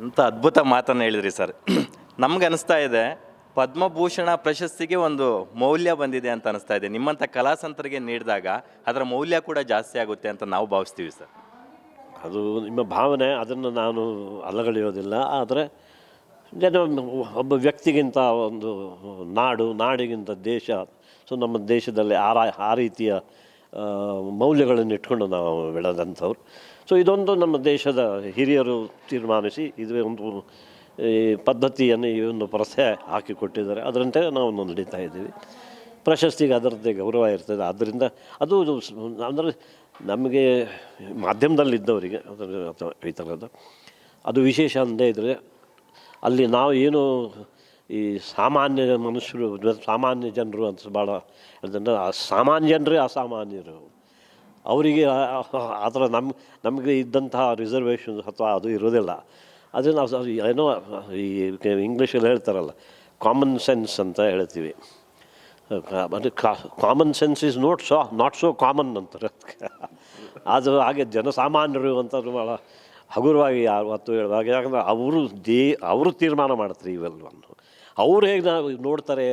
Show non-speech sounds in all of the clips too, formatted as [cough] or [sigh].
ಅಂತ ಅದ್ಭುತ ಮಾತನ್ನು ಹೇಳಿದ್ರಿ ಸರ್. [clears throat] ನಮ್ಗೆ ಅನಿಸ್ತಾ ಇದೆ, ಪದ್ಮಭೂಷಣ ಪ್ರಶಸ್ತಿಗೆ ಒಂದು ಮೌಲ್ಯ ಬಂದಿದೆ ಅಂತ ಅನಿಸ್ತಾ ಇದೆ. ನಿಮ್ಮಂಥ ಕಲಾಸಂತರಿಗೆ ನೀಡಿದಾಗ ಅದರ ಮೌಲ್ಯ ಕೂಡ ಜಾಸ್ತಿ ಆಗುತ್ತೆ ಅಂತ ನಾವು ಭಾವಿಸ್ತೀವಿ ಸರ್. ಅದು ನಿಮ್ಮ ಭಾವನೆ, ಅದನ್ನು ನಾನು ಅಲ್ಲಗಳೆಯೋದಿಲ್ಲ ಆದರೆ ಜನ ಒಬ್ಬ ವ್ಯಕ್ತಿಗಿಂತ ಒಂದು ನಾಡು, ನಾಡಿಗಿಂತ ದೇಶ, ಸೊ ನಮ್ಮ ದೇಶದಲ್ಲಿ ಆ ಆ ರೀತಿಯ ಮೌಲ್ಯಗಳನ್ನು ಇಟ್ಕೊಂಡು ನಾವು ಬೆಳೆದಂಥವ್ರು. ಸೊ ಇದೊಂದು ನಮ್ಮ ದೇಶದ ಹಿರಿಯರು ತೀರ್ಮಾನಿಸಿ ಇದೇ ಒಂದು, ಈ ಪದ್ಧತಿಯನ್ನು ಈ ಒಂದು ಪ್ರಸೆ ಹಾಕಿಕೊಟ್ಟಿದ್ದಾರೆ ಅದರಂತೆ ನಾವು ನಡೀತಾ ಇದ್ದೀವಿ. ಪ್ರಶಸ್ತಿಗೆ ಅದರದ್ದೇ ಗೌರವ ಇರ್ತದೆ. ಆದ್ದರಿಂದ ಅದು ಅಂದರೆ ನಮಗೆ ಮಾಧ್ಯಮದಲ್ಲಿದ್ದವರಿಗೆ, ಅದರ ಈ ಥರದ್ದು ಅದು ವಿಶೇಷ ಅಂದೇ ಇದ್ದರೆ ಅಲ್ಲಿ ನಾವು ಏನು ಈ ಸಾಮಾನ್ಯ ಮನುಷ್ಯರು, ಸಾಮಾನ್ಯ ಜನರು ಅಂತ ಭಾಳ ಅದನ್ನು ಸಾಮಾನ್ಯ ಜನರೇ ಅಸಾಮಾನ್ಯರು. ಅವರಿಗೆ ಆ ನಮ್ಮ ನಮಗೆ ಇದ್ದಂತಹ ರಿಸರ್ವೇಷನ್ ಅಥವಾ ಅದು ಇರೋದಿಲ್ಲ ಅದನ್ನು ನಾವು ಏನೋ ಈ ಇಂಗ್ಲೀಷಲ್ಲಿ ಹೇಳ್ತಾರಲ್ಲ ಕಾಮನ್ ಸೆನ್ಸ್ ಅಂತ ಹೇಳ್ತೀವಿ. ಅದು common sense is not so not so common ಅಂತಾರೆ ಅದಕ್ಕೆ. ಅದು ಹಾಗೆ ಜನಸಾಮಾನ್ಯರು ಅಂತ ಭಾಳ ಹಗುರವಾಗಿ ಯಾವತ್ತು ಹೇಳುವಾಗ ಯಾಕಂದರೆ ಅವರು ದೇ, ಅವರು ತೀರ್ಮಾನ ಮಾಡ್ತಾರೆ ಇವೆಲ್ಲವನ್ನು. ಅವ್ರು ಹೇಗೆ ನಾವು ನೋಡ್ತಾರೆ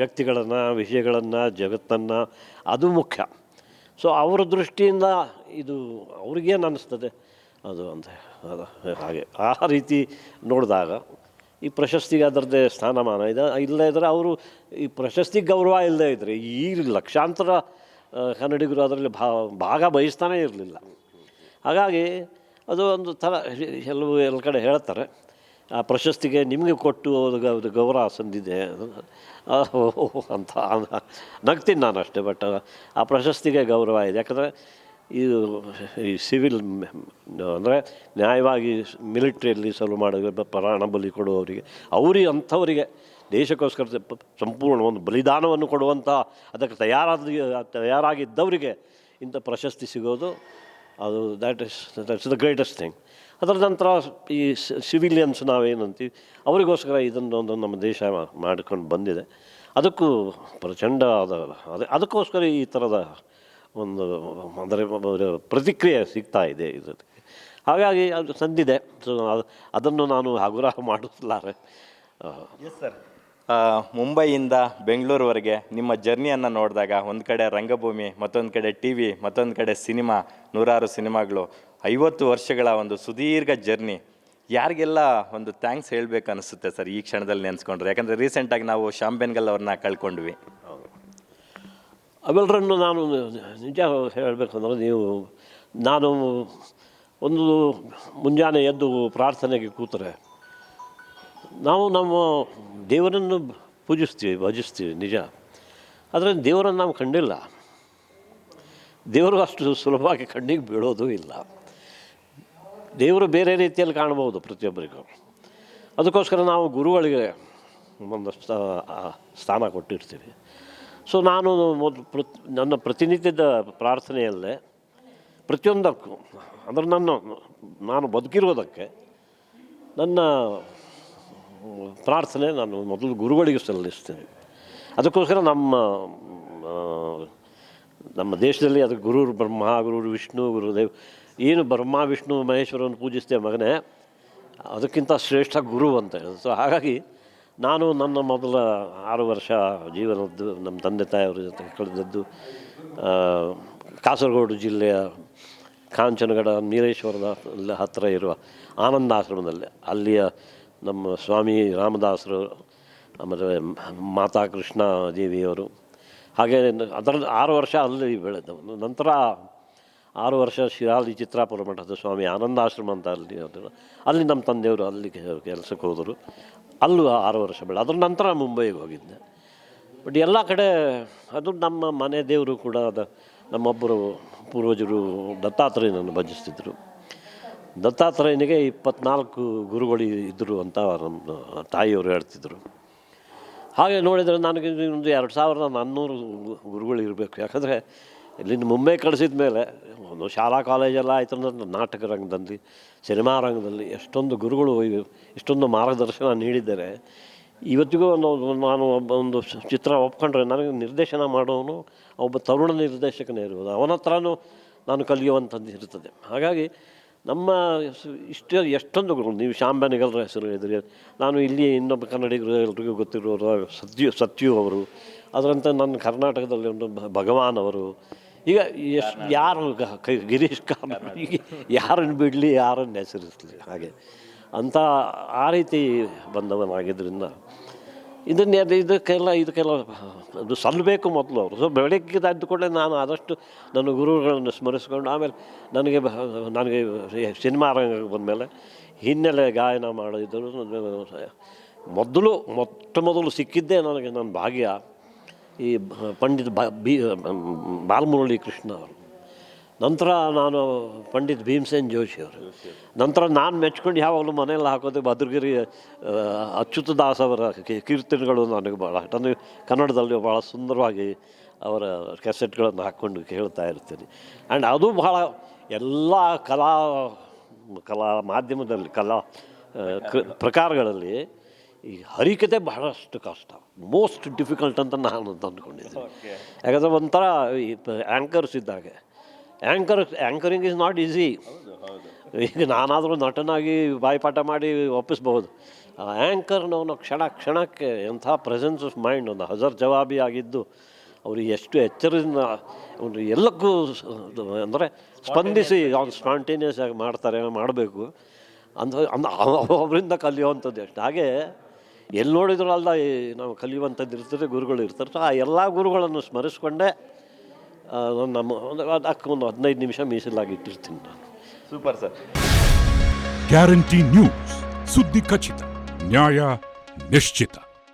ವ್ಯಕ್ತಿಗಳನ್ನು, ವಿಷಯಗಳನ್ನು, ಜಗತ್ತನ್ನು, ಅದು ಮುಖ್ಯ. ಸೊ ಅವರ ದೃಷ್ಟಿಯಿಂದ ಇದು ಅವ್ರಿಗೇನು ಅನ್ನಿಸ್ತದೆ ಅದು ಅಂತ ಹಾಗೆ. ಆ ರೀತಿ ನೋಡಿದಾಗ ಈ ಪ್ರಶಸ್ತಿಗೆ ಅದರದ್ದೇ ಸ್ಥಾನಮಾನ. ಇದೆ, ಇಲ್ಲದೇ ಇದ್ದರೆ ಅವರು ಈ ಪ್ರಶಸ್ತಿ ಗೌರವ ಇಲ್ಲದೇ ಇದ್ದರೆ ಈ ಲಕ್ಷಾಂತರ ಕನ್ನಡಿಗರು ಅದರಲ್ಲಿ ಭಾಗ ಬಯಸ್ತಾನೇ ಇರಲಿಲ್ಲ. ಹಾಗಾಗಿ ಅದು ಒಂದು ಥರ ಕೆಲವು ಎಲ್ಲ ಕಡೆ ಹೇಳ್ತಾರೆ. ಆ ಪ್ರಶಸ್ತಿಗೆ ನಿಮಗೆ ಕೊಟ್ಟು ಅದು ಗೌರವ ಸಂದಿದೆ. ಅಂತ ನಗ್ತೀನಿ ನಾನು ಅಷ್ಟೇ ಬಟ್ ಆ ಪ್ರಶಸ್ತಿಗೆ ಗೌರವ ಇದೆ. ಯಾಕಂದರೆ ಇದು ಈ ಸಿವಿಲ್ ಅಂದರೆ ನ್ಯಾಯವಾಗಿ ಮಿಲಿಟ್ರಿಯಲ್ಲಿ ಸಲು ಮಾಡೋ ಪ್ರಾಣ ಬಲಿ ಕೊಡುವವರಿಗೆ ಅವರಿಗೆ ಅಂಥವರಿಗೆ ದೇಶಕ್ಕೋಸ್ಕರ ಸಂಪೂರ್ಣ ಒಂದು ಬಲಿದಾನವನ್ನು ಕೊಡುವಂಥ ಅದಕ್ಕೆ ತಯಾರಾದ, ತಯಾರಾಗಿದ್ದವರಿಗೆ ಇಂಥ ಪ್ರಶಸ್ತಿ ಸಿಗೋದು, ಅದು that is that's the greatest thing ಅದರ ನಂತರ ಈ ಸಿವಿಲಿಯನ್ಸ್ ನಾವೇನಂತೀವಿ, ಅವರಿಗೋಸ್ಕರ ಇದನ್ನೊಂದು ನಮ್ಮ ದೇಶ ಮಾಡ್ಕೊಂಡು ಬಂದಿದೆ. ಅದಕ್ಕೂ ಪ್ರಚಂಡ ಆದ, ಅದೇ, ಅದಕ್ಕೋಸ್ಕರ ಈ ಥರದ ಒಂದು, ಅಂದರೆ ಪ್ರತಿಕ್ರಿಯೆ ಸಿಗ್ತಾ ಇದೆ ಇದಕ್ಕೆ ಹಾಗಾಗಿ ಅದು ಸಂದಿದೆ. ಸೊ ಅದನ್ನು ನಾನು ಹಗುರ ಮಾಡಿಸಲಾರೆ ಎಸ್ ಸರ್ ಮುಂಬೈಯಿಂದ ಬೆಂಗಳೂರುವರೆಗೆ ನಿಮ್ಮ ಜರ್ನಿಯನ್ನು ನೋಡಿದಾಗ ಒಂದು ಕಡೆ ರಂಗಭೂಮಿ, ಮತ್ತೊಂದು ಕಡೆ ಟಿ ವಿ ಮತ್ತೊಂದು ಕಡೆ ಸಿನಿಮಾ, ನೂರಾರು ಸಿನಿಮಾಗಳು ಐವತ್ತು ವರ್ಷಗಳ ಒಂದು ಸುದೀರ್ಘ ಜರ್ನಿ. ಯಾರಿಗೆಲ್ಲ ಒಂದು ಥ್ಯಾಂಕ್ಸ್ ಹೇಳಬೇಕು ಅನಿಸುತ್ತೆ ಸರ್ ಈ ಕ್ಷಣದಲ್ಲಿ ನೆನೆಸ್ಕೊಂಡ್ರೆ? ಯಾಕಂದರೆ ರೀಸೆಂಟಾಗಿ ನಾವು ಶ್ಯಾಮ್ ಬೆನ್ಗಲ್ ಅವ್ರನ್ನ ಕಳ್ಕೊಂಡ್ವಿ. ಅವೆಲ್ಲರನ್ನು ನಾನು ನಿಜ ಹೇಳಬೇಕಂದ್ರೆ ನೀವು, ನಾನು ಒಂದು ಮುಂಜಾನೆ ಎದ್ದು ಪ್ರಾರ್ಥನೆಗೆ ಕೂತರೆ, ನಾವು ನಮ್ಮ ದೇವರನ್ನು ಪೂಜಿಸ್ತೀವಿ, ಭಜಿಸ್ತೀವಿ, ನಿಜ. ಆದರೆ ದೇವರನ್ನು ನಾವು ಕಂಡಿಲ್ಲ. ದೇವರು ಅಷ್ಟು ಸುಲಭವಾಗಿ ಕಣ್ಣಿಗೆ ಬೀಳೋದು ಇಲ್ಲ. ದೇವರು ಬೇರೆ ರೀತಿಯಲ್ಲಿ ಕಾಣ್ಬೋದು ಪ್ರತಿಯೊಬ್ಬರಿಗೂ. ಅದಕ್ಕೋಸ್ಕರ ನಾವು ಗುರುಗಳಿಗೆ ಒಂದು ಸ್ಥ- ಸ್ಥಾನ ಕೊಟ್ಟಿರ್ತೀವಿ. ಸೊ ನಾನು ಮೊದಲು ಪ್ರತ್, ನನ್ನ ಪ್ರತಿನಿತ್ಯದ ಪ್ರಾರ್ಥನೆಯಲ್ಲೇ ಪ್ರತಿಯೊಂದಕ್ಕೂ, ಅಂದರೆ ನನ್ನ, ನಾನು ಬದುಕಿರೋದಕ್ಕೆ ನನ್ನ ಪ್ರಾರ್ಥನೆ ನಾನು ಮೊದಲು ಗುರುಗಳಿಗೆ ಸಲ್ಲಿಸ್ತೇನೆ. ಅದಕ್ಕೋಸ್ಕರ ನಮ್ಮ ನಮ್ಮ ದೇಶದಲ್ಲಿ ಅದು ಗುರು, ಬ್ರಹ್ಮ, ಗುರು, ವಿಷ್ಣು, ಗುರುದೇವ್ ಏನು ಬ್ರಹ್ಮ, ವಿಷ್ಣು ಮಹೇಶ್ವರವನ್ನು ಪೂಜಿಸ್ತೇವೆ ಮಗನೇ? ಅದಕ್ಕಿಂತ ಶ್ರೇಷ್ಠ ಗುರು ಅಂತ. ಹೇಳೋದು ಸೊ ಹಾಗಾಗಿ ನಾನು ನನ್ನ ಮೊದಲ ಆರು ವರ್ಷ ಜೀವನದ್ದು, ನಮ್ಮ ತಂದೆ ತಾಯಿಯವರ ಜೊತೆ ಕಳೆದದ್ದು ಕಾಸರಗೋಡು ಜಿಲ್ಲೆಯ ಕಾಂಚನಗಡ ನೀರೇಶ್ವರದ ಹತ್ತಿರ ಇರುವ ಆನಂದಾಶ್ರಮದಲ್ಲಿ. ಅಲ್ಲಿಯ ನಮ್ಮ ಸ್ವಾಮಿ ರಾಮದಾಸರು, ಆಮೇಲೆ ಮಾತಾ ಕೃಷ್ಣ ದೇವಿಯವರು. ಹಾಗೆ ಅದರ ಆರು ವರ್ಷ ಅಲ್ಲಿ ಬೆಳೆದವನು. ನಂತರ ಆರು ವರ್ಷ ಶಿರಾಲಿ ಚಿತ್ರಾಪುರ ಮಠದ ಸ್ವಾಮಿ ಆನಂದಾಶ್ರಮ ಅಂತ ಅಲ್ಲಿ ಅಲ್ಲಿ ನಮ್ಮ ತಂದೆಯವರು ಅಲ್ಲಿ ಕೆಲಸಕ್ಕೆ ಹೋದರು. ಅಲ್ಲೂ ಆರು ವರ್ಷ ಬೆಳೆ, ಅದರ ನಂತರ ಮುಂಬೈಗೆ ಹೋಗಿದ್ದೆ. ಬಟ್ ಎಲ್ಲ ಕಡೆ ಅದು ನಮ್ಮ ಮನೆ ದೇವರು ಕೂಡ ಅದ, ನಮ್ಮೊಬ್ಬರು ಪೂರ್ವಜರು ದತ್ತಾತ್ರೇಯನನ್ನು ಭಜಿಸ್ತಿದ್ದರು ದತ್ತಾತ್ರೇಯನಿಗೆ ಇಪ್ಪತ್ನಾಲ್ಕು ಗುರುಗಳು ಇದ್ದರು ಅಂತ ನಮ್ಮ ತಾಯಿಯವರು ಹೇಳ್ತಿದ್ರು. ಹಾಗೆ ನೋಡಿದರೆ ನನಗೆ ಒಂದು ಎರಡು ಸಾವಿರದ ನಾನ್ನೂರು ಗುರುಗಳು ಇರಬೇಕು. ಯಾಕಂದರೆ ಇಲ್ಲಿಂದ ಮುಂಬೈ ಕಳಿಸಿದ ಮೇಲೆ, ಒಂದು ಶಾಲಾ ಕಾಲೇಜೆಲ್ಲ ಆಯ್ತು ಅಂದ್ರೆ ನಾಟಕ ರಂಗದಲ್ಲಿ, ಸಿನಿಮಾ ರಂಗದಲ್ಲಿ ಎಷ್ಟೊಂದು ಗುರುಗಳು ಇಷ್ಟೊಂದು ಮಾರ್ಗದರ್ಶನ ನೀಡಿದ್ದಾರೆ. ಇವತ್ತಿಗೂ ಒಂದು ನಾನು ಒಬ್ಬ, ಒಂದು ಚಿತ್ರ ಒಪ್ಕೊಂಡ್ರೆ ನನಗೆ ನಿರ್ದೇಶನ ಮಾಡೋನು ಒಬ್ಬ ತರುಣ ನಿರ್ದೇಶಕನೇ ಇರ್ಬೋದು. ಅವನ ಹತ್ರನೂ ನಾನು ಕಲಿಯುವಂಥದ್ದು ಇರ್ತದೆ. ಹಾಗಾಗಿ ನಮ್ಮ ಇಷ್ಟು, ಎಷ್ಟೊಂದು ಗುರು, ನೀವು ಶಾಂಬನಿಗಲ್ರ ಹೆಸರು ಹೇಳಿದ್ರಿ. ನಾನು ಇಲ್ಲಿ ಇನ್ನೊಬ್ಬ ಕನ್ನಡಿಗರು ಎಲ್ರಿಗೂ ಗೊತ್ತಿರೋರು ಸತ್ಯು ಸತ್ಯು ಅವರು. ಅದರಂತೆ ನನ್ನ ಕರ್ನಾಟಕದಲ್ಲಿ ಒಂದು ಭಗವಾನ್ ಅವರು. ಈಗ ಎಷ್ಟು ಯಾರು ಗ- ಕೈ ಗಿರೀಶ್ ಕಾರ್ನಾಡ್ ಈಗ ಯಾರನ್ನು ಬಿಡಲಿ ಯಾರನ್ನು ಹೆಸರಿಸಲಿ ಹಾಗೆ. ಅಂತ ಆ ರೀತಿ ಬಂದವನಾಗಿದ್ದರಿಂದ ಇದನ್ನೇ ಅದು ಇದಕ್ಕೆಲ್ಲ ಇದಕ್ಕೆಲ್ಲ ಅದು ಸಲ್ಲಬೇಕು ಮೊದಲು ಅವರು. ಸೊ ಬೆಳಗ್ಗೆ ಕೂಡಲೇ ನಾನು ಆದಷ್ಟು ನನ್ನ ಗುರುಗಳನ್ನು ಸ್ಮರಿಸ್ಕೊಂಡು ಆಮೇಲೆ ನನಗೆ ನನಗೆ ಸಿನಿಮಾ ರಂಗಕ್ಕೆ ಬಂದಮೇಲೆ ಹಿನ್ನೆಲೆ ಗಾಯನ ಮಾಡಿದ್ದರು ಮೊದಲು ಮೊಟ್ಟ ಮೊದಲು ಸಿಕ್ಕಿದ್ದೇ ನನಗೆ ನನ್ನ ಭಾಗ್ಯ. ಈ ಪಂಡಿತ್ ಬಾ ಬಾಲಮುರಳಿ ಕೃಷ್ಣ ಅವರು. ನಂತರ ನಾನು ಪಂಡಿತ್ ಭೀಮಸೇನ್ ಜೋಶಿ ಅವರು. ನಂತರ ನಾನು ಮೆಚ್ಕೊಂಡು ಯಾವಾಗಲೂ ಮನೆಯಲ್ಲಿ ಹಾಕೋದು ಭದ್ರಗಿರಿ ಅಚ್ಯುತ ದಾಸ್ ಅವರ ಕೀರ್ತನೆಗಳು ನನಗೆ ಭಾಳ ನನಗೆ ಕನ್ನಡದಲ್ಲಿ ಭಾಳ ಸುಂದರವಾಗಿ ಅವರ ಕೆಸೆಟ್ಗಳನ್ನು ಹಾಕ್ಕೊಂಡು ಕೇಳ್ತಾ ಇರ್ತೀನಿ. ಆ್ಯಂಡ್ ಅದು ಬಹಳ ಎಲ್ಲ ಕಲಾ ಕಲಾ ಮಾಧ್ಯಮದಲ್ಲಿ, ಕಲಾ ಪ್ರಕಾರಗಳಲ್ಲಿ ಈ ಹರಿಕತೆ ಬಹಳಷ್ಟು ಕಷ್ಟ. ಮೋಸ್ಟ್ ಡಿಫಿಕಲ್ಟ್ ಅಂತ ನಾನು ಅಂದ್ಕೊಂಡಿದ್ದೀನಿ. ಯಾಕಂದರೆ ಒಂಥರ ಈ ಆ್ಯಂಕರ್ಸ್ ಇದ್ದಾಗೆ. Anchor anchoring is not easy ಈಗ ನಾನಾದರೂ ನಟನಾಗಿ ಬಾಯಿಪಾಠ ಮಾಡಿ ಒಪ್ಪಿಸ್ಬೋದು ಆ್ಯಂಕರ್ನವನು ಕ್ಷಣ ಕ್ಷಣಕ್ಕೆ ಎಂಥ ಪ್ರೆಸೆನ್ಸ್ ಆಫ್ ಮೈಂಡ್ ಒಂದು ಹಜರ್ ಜವಾಬಿ ಆಗಿದ್ದು ಅವರು ಎಷ್ಟು ಎಚ್ಚರದಿಂದ ಒಂದು ಎಲ್ಲಕ್ಕೂ ಅಂದರೆ ಸ್ಪಂದಿಸಿ ಅವ್ನು ಸ್ಪಾಂಟೇನಿಯಸ್ ಆಗಿ ಮಾಡ್ತಾರೆ ಮಾಡಬೇಕು. ಅಂದ್ರೆ ಅಂದ ಅವರಿಂದ ಕಲಿಯುವಂಥದ್ದು ಎಷ್ಟು. ಹಾಗೆ ಎಲ್ಲಿ ನೋಡಿದ್ರು ಅಲ್ಲ ಈ ನಾವು ಕಲಿಯುವಂಥದ್ದು ಇರ್ತದೆ ಗುರುಗಳು ಇರ್ತಾರೆ. ಸೊ ಆ ಎಲ್ಲ ಗುರುಗಳನ್ನು ಸ್ಮರಿಸ್ಕೊಂಡೆ ನಮ್ಮ ಒಂದು ಅದಕ್ಕೆ ಒಂದು ಹದಿನೈದು ನಿಮಿಷ ಮೀಸಲಾಗಿ ಇಟ್ಟಿರ್ತೀನಿ ನಾನು. Super sir. ಗ್ಯಾರಂಟಿ ನ್ಯೂಸ್ ಸುದ್ದಿ ಖಚಿತ ನ್ಯಾಯ ನಿಶ್ಚಿತ.